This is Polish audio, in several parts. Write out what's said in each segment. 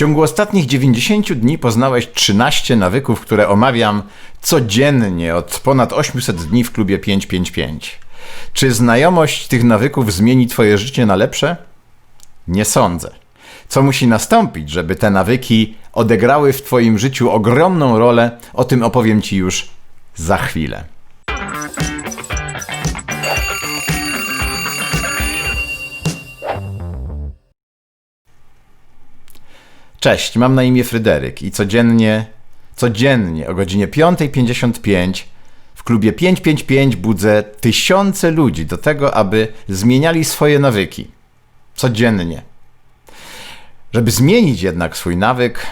ciągu ostatnich 90 dni poznałeś 13 nawyków, które omawiam codziennie od ponad 800 dni w klubie 555. Czy znajomość tych nawyków zmieni Twoje życie na lepsze? Nie sądzę. Co musi nastąpić, żeby te nawyki odegrały w Twoim życiu ogromną rolę, o tym opowiem Ci już za chwilę. Cześć, mam na imię Fryderyk i codziennie, codziennie o godzinie 5.55 w klubie 555 budzę tysiące ludzi do tego, aby zmieniali swoje nawyki. Codziennie. Żeby zmienić jednak swój nawyk,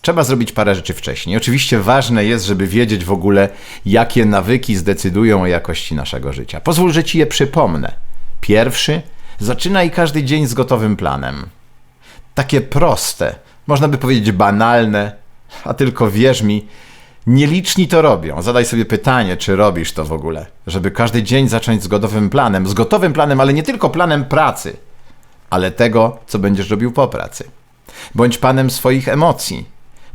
trzeba zrobić parę rzeczy wcześniej. Oczywiście ważne jest, żeby wiedzieć w ogóle, jakie nawyki zdecydują o jakości naszego życia. Pozwól, że ci je przypomnę. Pierwszy, zaczynaj każdy dzień z gotowym planem. Takie proste, można by powiedzieć banalne, a tylko wierz mi, nieliczni to robią. Zadaj sobie pytanie, czy robisz to w ogóle, żeby każdy dzień zacząć z gotowym planem. Z gotowym planem, ale nie tylko planem pracy, ale tego, co będziesz robił po pracy. Bądź panem swoich emocji.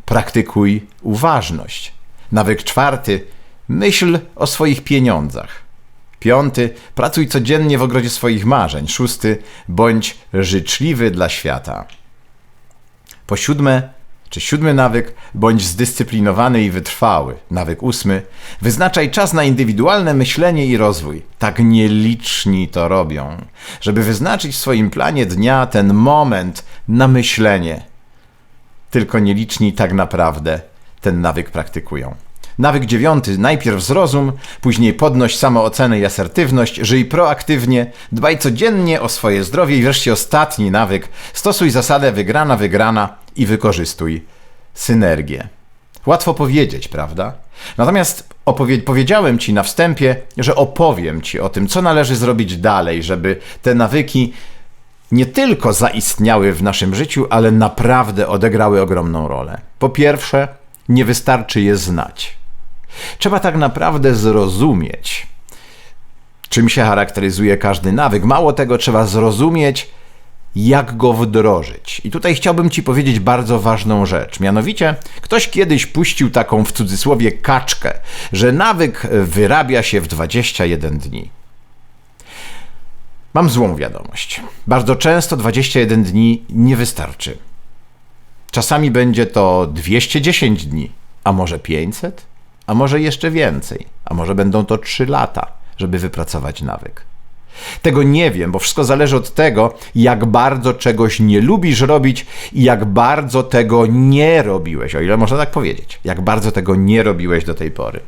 Praktykuj uważność. Nawyk czwarty, myśl o swoich pieniądzach. Piąty, pracuj codziennie w ogrodzie swoich marzeń. Szósty, bądź życzliwy dla świata. Po siódme, czy siódmy nawyk, bądź zdyscyplinowany i wytrwały. Nawyk ósmy, wyznaczaj czas na indywidualne myślenie i rozwój. Tak nieliczni to robią, żeby wyznaczyć w swoim planie dnia ten moment na myślenie. Tylko nieliczni tak naprawdę ten nawyk praktykują. Nawyk dziewiąty, najpierw zrozum, później podnoś samoocenę i asertywność, żyj proaktywnie, dbaj codziennie o swoje zdrowie i wreszcie ostatni nawyk, stosuj zasadę wygrana, wygrana i wykorzystuj synergię. Łatwo powiedzieć, prawda? Natomiast opowie- powiedziałem Ci na wstępie, że opowiem Ci o tym, co należy zrobić dalej, żeby te nawyki nie tylko zaistniały w naszym życiu, ale naprawdę odegrały ogromną rolę. Po pierwsze, nie wystarczy je znać. Trzeba tak naprawdę zrozumieć, czym się charakteryzuje każdy nawyk. Mało tego, trzeba zrozumieć, jak go wdrożyć. I tutaj chciałbym Ci powiedzieć bardzo ważną rzecz. Mianowicie, ktoś kiedyś puścił taką w cudzysłowie kaczkę, że nawyk wyrabia się w 21 dni. Mam złą wiadomość. Bardzo często 21 dni nie wystarczy. Czasami będzie to 210 dni, a może 500, a może jeszcze więcej, a może będą to 3 lata, żeby wypracować nawyk. Tego nie wiem, bo wszystko zależy od tego, jak bardzo czegoś nie lubisz robić i jak bardzo tego nie robiłeś, o ile można tak powiedzieć. Jak bardzo tego nie robiłeś do tej pory.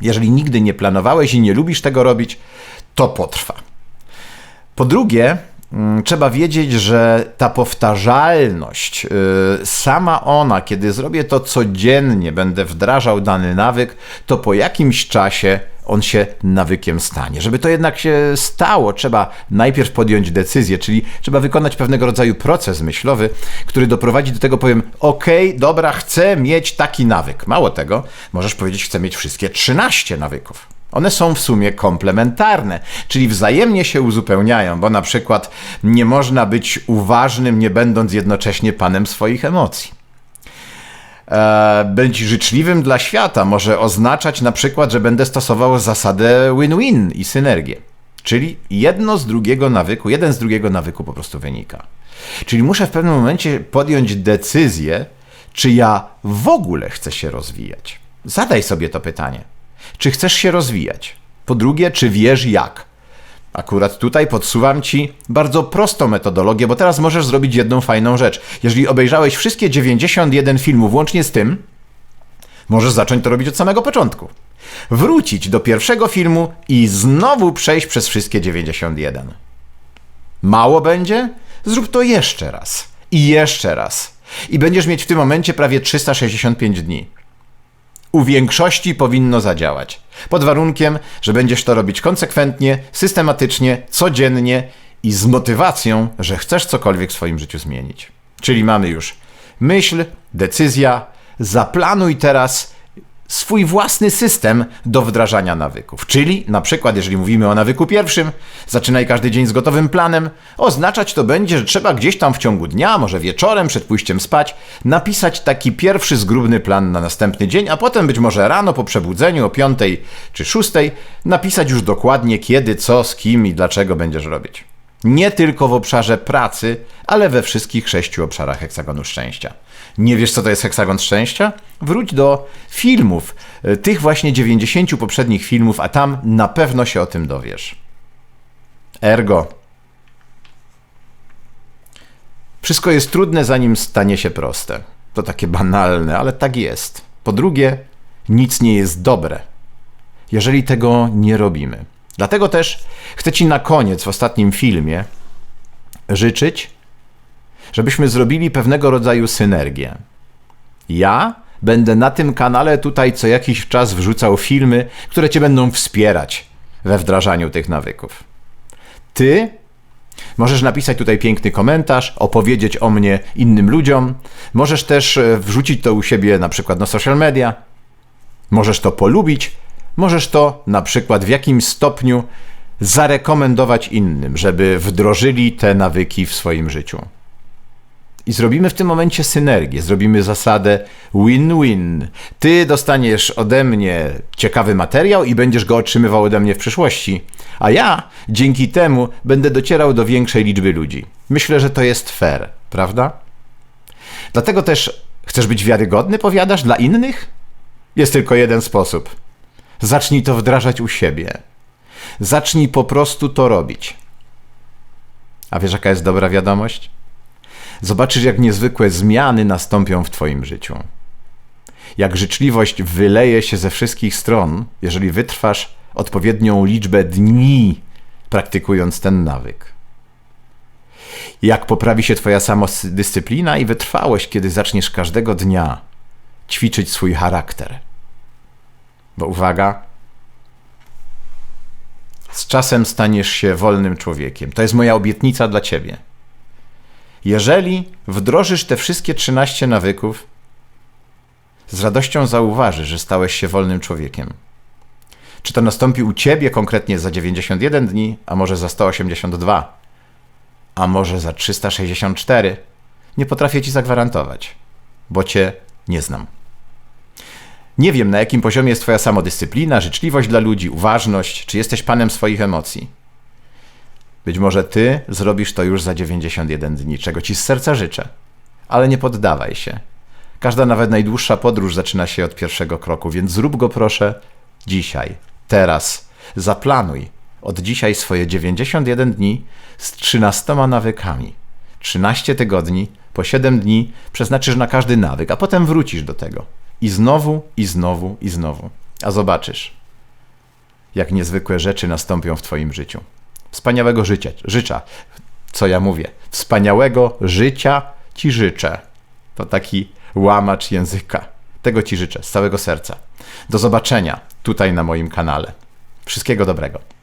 Jeżeli nigdy nie planowałeś i nie lubisz tego robić, to potrwa. Po drugie, trzeba wiedzieć, że ta powtarzalność, yy, sama ona, kiedy zrobię to codziennie, będę wdrażał dany nawyk, to po jakimś czasie on się nawykiem stanie. Żeby to jednak się stało, trzeba najpierw podjąć decyzję, czyli trzeba wykonać pewnego rodzaju proces myślowy, który doprowadzi do tego, powiem, ok, dobra, chcę mieć taki nawyk. Mało tego, możesz powiedzieć, chcę mieć wszystkie 13 nawyków. One są w sumie komplementarne, czyli wzajemnie się uzupełniają, bo na przykład nie można być uważnym, nie będąc jednocześnie panem swoich emocji. E, być życzliwym dla świata może oznaczać na przykład, że będę stosował zasadę win-win i synergię. Czyli jedno z drugiego nawyku, jeden z drugiego nawyku po prostu wynika. Czyli muszę w pewnym momencie podjąć decyzję, czy ja w ogóle chcę się rozwijać. Zadaj sobie to pytanie. Czy chcesz się rozwijać? Po drugie, czy wiesz jak? Akurat tutaj podsuwam Ci bardzo prostą metodologię, bo teraz możesz zrobić jedną fajną rzecz. Jeżeli obejrzałeś wszystkie 91 filmów, łącznie z tym, możesz zacząć to robić od samego początku. Wrócić do pierwszego filmu i znowu przejść przez wszystkie 91. Mało będzie? Zrób to jeszcze raz. I jeszcze raz. I będziesz mieć w tym momencie prawie 365 dni u większości powinno zadziałać. Pod warunkiem, że będziesz to robić konsekwentnie, systematycznie, codziennie i z motywacją, że chcesz cokolwiek w swoim życiu zmienić. Czyli mamy już myśl, decyzja, zaplanuj teraz swój własny system do wdrażania nawyków. Czyli, na przykład, jeżeli mówimy o nawyku pierwszym, zaczynaj każdy dzień z gotowym planem, oznaczać to będzie, że trzeba gdzieś tam w ciągu dnia, może wieczorem, przed pójściem spać, napisać taki pierwszy zgrubny plan na następny dzień, a potem być może rano po przebudzeniu o piątej czy szóstej napisać już dokładnie kiedy, co, z kim i dlaczego będziesz robić. Nie tylko w obszarze pracy, ale we wszystkich sześciu obszarach heksagonu szczęścia. Nie wiesz, co to jest heksagon szczęścia? Wróć do filmów, y, tych właśnie 90 poprzednich filmów, a tam na pewno się o tym dowiesz. Ergo. Wszystko jest trudne, zanim stanie się proste. To takie banalne, ale tak jest. Po drugie, nic nie jest dobre, jeżeli tego nie robimy. Dlatego też chcę Ci na koniec, w ostatnim filmie, życzyć, żebyśmy zrobili pewnego rodzaju synergię. Ja będę na tym kanale tutaj co jakiś czas wrzucał filmy, które Cię będą wspierać we wdrażaniu tych nawyków. Ty możesz napisać tutaj piękny komentarz, opowiedzieć o mnie innym ludziom. Możesz też e, wrzucić to u siebie na przykład na social media. Możesz to polubić, możesz to na przykład w jakimś stopniu zarekomendować innym, żeby wdrożyli te nawyki w swoim życiu. I zrobimy w tym momencie synergię, zrobimy zasadę win-win. Ty dostaniesz ode mnie ciekawy materiał i będziesz go otrzymywał ode mnie w przyszłości, a ja dzięki temu będę docierał do większej liczby ludzi. Myślę, że to jest fair, prawda? Dlatego też chcesz być wiarygodny, powiadasz, dla innych? Jest tylko jeden sposób. Zacznij to wdrażać u siebie. Zacznij po prostu to robić. A wiesz, jaka jest dobra wiadomość? Zobaczysz, jak niezwykłe zmiany nastąpią w Twoim życiu. Jak życzliwość wyleje się ze wszystkich stron, jeżeli wytrwasz odpowiednią liczbę dni praktykując ten nawyk. Jak poprawi się Twoja samodyscyplina i wytrwałość, kiedy zaczniesz każdego dnia ćwiczyć swój charakter. Bo uwaga, z czasem staniesz się wolnym człowiekiem. To jest moja obietnica dla Ciebie. Jeżeli wdrożysz te wszystkie 13 nawyków, z radością zauważysz, że stałeś się wolnym człowiekiem. Czy to nastąpi u ciebie konkretnie za 91 dni, a może za 182, a może za 364? Nie potrafię ci zagwarantować, bo cię nie znam. Nie wiem, na jakim poziomie jest Twoja samodyscyplina, życzliwość dla ludzi, uważność, czy jesteś panem swoich emocji. Być może ty zrobisz to już za 91 dni, czego ci z serca życzę. Ale nie poddawaj się. Każda nawet najdłuższa podróż zaczyna się od pierwszego kroku, więc zrób go proszę dzisiaj, teraz. Zaplanuj od dzisiaj swoje 91 dni z 13 nawykami. 13 tygodni, po 7 dni przeznaczysz na każdy nawyk, a potem wrócisz do tego. I znowu, i znowu, i znowu. A zobaczysz, jak niezwykłe rzeczy nastąpią w Twoim życiu. Wspaniałego życia, życzę. Co ja mówię? Wspaniałego życia Ci życzę. To taki łamacz języka. Tego Ci życzę z całego serca. Do zobaczenia tutaj na moim kanale. Wszystkiego dobrego.